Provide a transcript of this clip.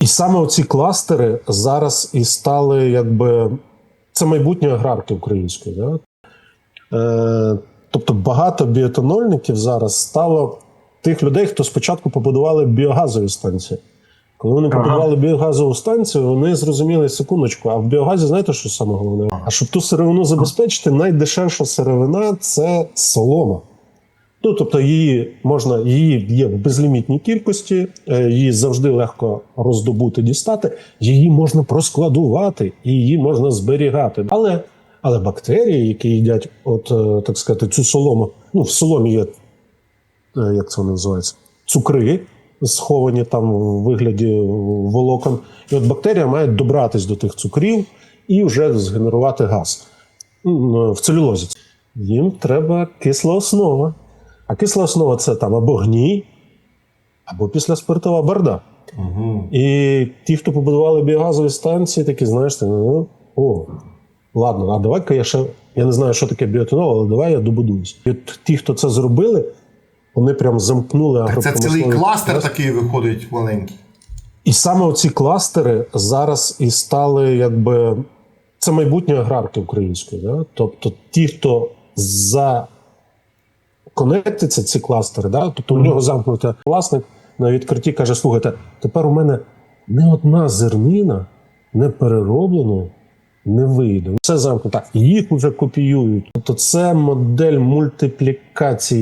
І саме оці кластери зараз і стали якби це майбутнє аграрки української. Да? Е, тобто багато біотонольників зараз стало тих людей, хто спочатку побудували біогазові станції. Коли вони Ага. побудували біогазову станцію, вони зрозуміли секундочку, а в біогазі знаєте, що саме головне? А щоб ту сировину забезпечити, найдешевша сировина це солома. Ну, тобто її можна, її є в безлімітній кількості, е, її завжди легко роздобути, дістати, її можна проскладувати, її можна зберігати. Але, але бактерії, які їдять, от е, так сказати, цю солому, ну в соломі є, е, як це називається, цукри, сховані там в вигляді волокон. І от бактерія має добратись до тих цукрів і вже згенерувати газ в целюлозі. Їм треба кисла основа. А кисла основа це там або гній, або післяспиртова барда. Угу. І ті, хто побудували біогазові станції, такі, знаєш, ти, ну, о, ладно, а давай-ка я ще. Я не знаю, що таке біотонол, але давай я добудуюсь. І от ті, хто це зробили, вони прям замкнули Так це цілий кластер кластер. такий виходить маленький. І саме оці кластери зараз і стали якби це майбутнє аграрки української. Да? Тобто ті, хто за конектиться, ці кластери, да? тобто у нього замкнути власник на відкритті каже: слухайте, тепер у мене не одна зернина не перероблено не вийде. Все замкнуто. Їх вже копіюють. Тобто це модель мультиплікації